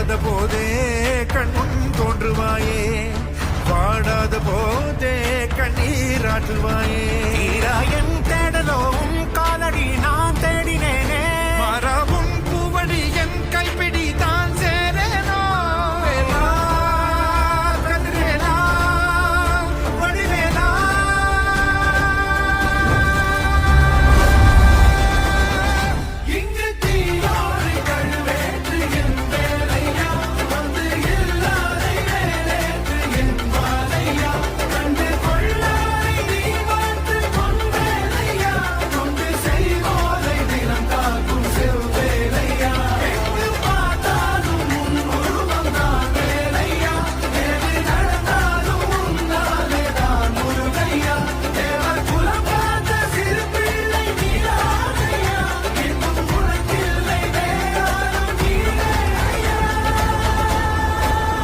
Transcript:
வாடாத போதே கண்முன் தோன்றுவாயே. வாடாத போதே கண்ணீராற்றுவாயே தீராயன்